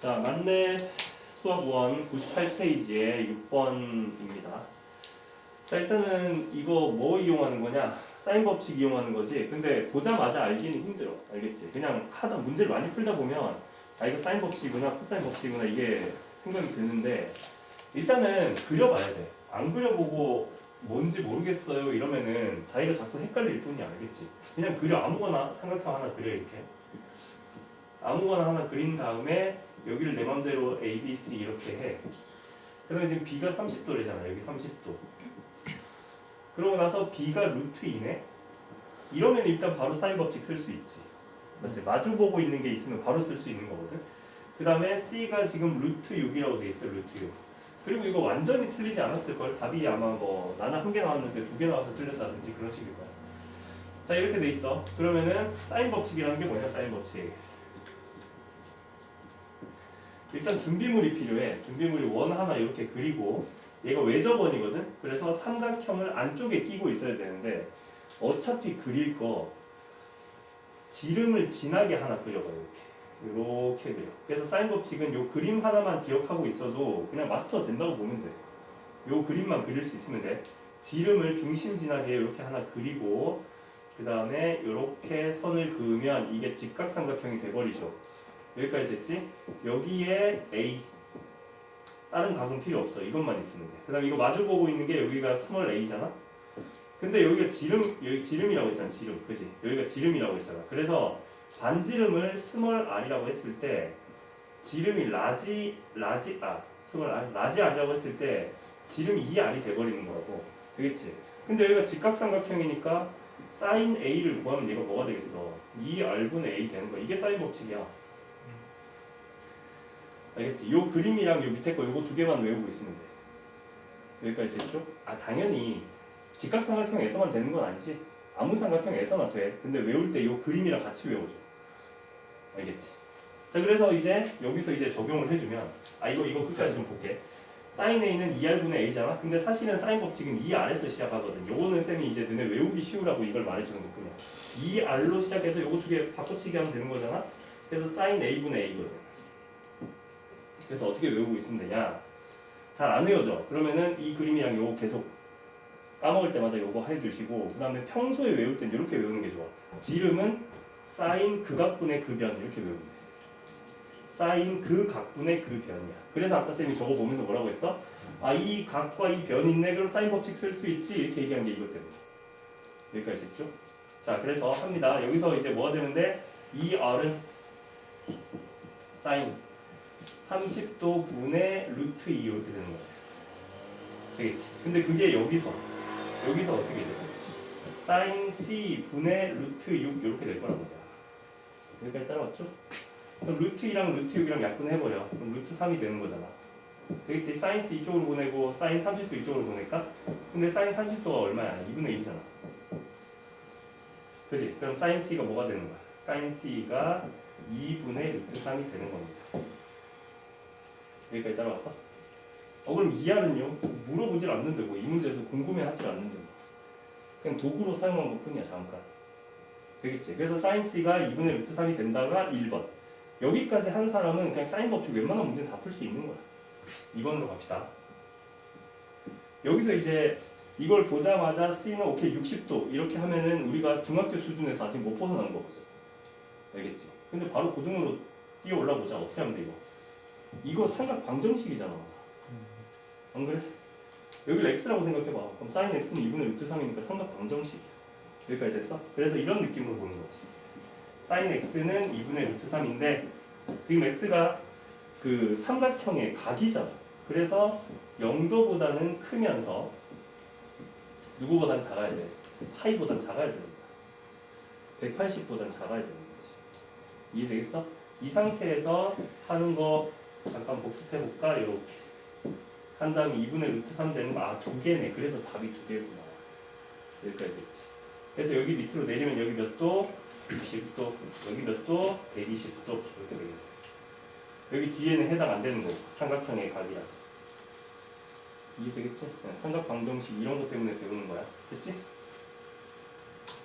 자, 만렙 수학 1 98페이지에 6번입니다. 자, 일단은 이거 뭐 이용하는 거냐? 사인 법칙 이용하는 거지. 근데 보자마자 알기는 힘들어. 알겠지? 그냥 하다 문제를 많이 풀다 보면 아 이거 사인 법칙이구나, 코사인 법칙이구나 이게 생각이 드는데 일단은 그려봐야 돼. 안 그려보고 뭔지 모르겠어요 이러면은 자기가 자꾸 헷갈릴 뿐이야. 알겠지? 그냥 그려 아무거나 삼각형 하나 그려 이렇게. 아무거나 하나 그린 다음에 여기를 내 맘대로 A, B, C 이렇게 해. 그다음에 지금 B가 30도래잖아. 여기 30도. 그러고 나서 B가 루트 2네. 이러면 일단 바로 사인 법칙 쓸 수 있지. 맞지? 마주 보고 있는 게 있으면 바로 쓸 수 있는 거거든. 그 다음에 C가 지금 루트 6이라고 돼 있어. 루트 6. 그리고 이거 완전히 틀리지 않았을 걸. 답이 아마 뭐 나는 한 개 나왔는데 두 개 나와서 틀렸다든지 그런 식일 거야. 자 이렇게 돼 있어. 그러면은 사인 법칙이라는 게 뭐냐? 사인 법칙. 일단 준비물이 필요해. 준비물이 원 하나 이렇게 그리고 얘가 외접원이거든. 그래서 삼각형을 안쪽에 끼고 있어야 되는데 어차피 그릴 거 지름을 진하게 하나 그려봐요. 이렇게 이렇게 그려. 그래서 사인 법칙은 요 그림 하나만 기억하고 있어도 그냥 마스터 된다고 보면 돼. 요 그림만 그릴 수 있으면 돼. 지름을 중심 진하게 이렇게 하나 그리고 그 다음에 이렇게 선을 그으면 이게 직각삼각형이 돼버리죠. 여기까지 됐지? 여기에 A 다른 각은 필요 없어. 이것만 있으면 돼. 그 다음 에 이거 마주 보고 있는 게 여기가 스몰 a잖아. 근데 여기가 지름 여기 지름이라고 했잖아. 지름. 그지? 여기가 지름이라고 했잖아. 그래서 반지름을 스몰 r이라고 했을 때 지름이 라지 라지 아 스몰 r 라지 r이라고 했을 때 지름이 2r이 돼 버리는 거라고. 되겠지? 근데 여기가 직각삼각형이니까 사인 a를 구하면 얘가 뭐가 되겠어? 2r분의 a 되는 거야. 이게 사인 법칙이야. 알겠지? 요 그림이랑 요 밑에 거 요거 두 개만 외우고 있으면 돼. 여기까지 됐죠? 아 당연히 직각삼각형에서만 되는 건 아니지. 아무 삼각형에서나 돼. 근데 외울 때 요 그림이랑 같이 외워줘. 알겠지? 자 그래서 이제 여기서 이제 적용을 해주면 아 이거 이거 끝까지 좀 볼게. 사인 a는 2r분의 a잖아. 근데 사실은 사인 법칙은 2r에서 시작하거든. 요거는 쌤이 이제 너네 외우기 쉬우라고 이걸 말해주는 것뿐이야. 2r로 시작해서 요거 두 개 바꿔치기 하면 되는 거잖아. 그래서 사인 a분의 a거든. 그래서 어떻게 외우고 있으면 되냐? 잘 안 외워져. 그러면은 이 그림이랑 요거 계속 까먹을 때마다 요거 해주시고 그 다음에 평소에 외울 땐 이렇게 외우는 게 좋아. 지름은 사인 극각분의 그변 이렇게 외우면 돼. 사인 그 각분의 그 변이야. 그래서 아까 쌤이 저거 보면서 뭐라고 했어? 아 이 각과 이변 있네 그럼 사인 법칙 쓸 수 있지 이렇게 얘기한 게 이것 때문에. 여기까지 됐죠? 자 그래서 합니다. 여기서 이제 뭐가 되는데 이 r은 사인 30도 분의 루트 2 이렇게 되는 거야. 되겠지? 근데 그게 여기서 여기서 어떻게 돼? 사인 C 분의 루트 6 이렇게 될 거란 말이야. 여기까지 따라왔죠? 그럼 루트 2랑 루트 6이랑 약분해버려. 그럼 루트 3이 되는 거잖아. 되겠지? 사인 C 이쪽으로 보내고 사인 30도 이쪽으로 보낼까? 근데 사인 30도가 얼마야? 2분의 1이잖아. 그지? 그럼 사인 C가 뭐가 되는 거야? 사인 C가 2분의 루트 3이 되는 겁니다. 여기까지 따라왔어? 어 그럼 이하는요? 물어보질 않는데 뭐이 문제에서 궁금해하질 않는데 뭐. 그냥 도구로 사용한 것 뿐이야 잠깐 되겠지? 그래서 사인 C가 2분의 루트 3이 된다가 1번 여기까지 한 사람은 그냥 사인 법칙 웬만한 문제는 다 풀 수 있는 거야 2번으로 갑시다 여기서 이제 이걸 보자마자 C는 오케이 60도 이렇게 하면은 우리가 중학교 수준에서 아직 못 벗어난 거거든 알겠지? 근데 바로 고등으로 뛰어 올라보자 어떻게 하면 돼 이거 이거 삼각 방정식이잖아. 안 그래? 여기를 x라고 생각해봐. 그럼 sin x는 2분의 루트 3이니까 삼각 방정식이야. 여기까지 됐어? 그래서 이런 느낌으로 보는 거지. sin x는 2분의 루트 3인데 지금 x가 그 삼각형의 각이잖아. 그래서 0도보다는 크면서 누구보단 작아야 돼. 파이보단 작아야 되는 거야. 180보단 작아야 되는 거지. 이해되겠어? 이 상태에서 하는 거 잠깐 복습해 볼까? 이렇게 한 다음에 2분의 루트 3 되는 거 아 두 개네. 그래서 답이 두 개구나. 여기까지 됐지. 그래서 여기 밑으로 내리면 여기 몇 도? 60도. 여기 몇 도? 120도. 이렇게 되겠네. 여기 뒤에는 해당 안 되는 거고 삼각형의 각이라서. 이해 되겠지? 네, 삼각 방정식 이런 것 때문에 배우는 거야. 됐지?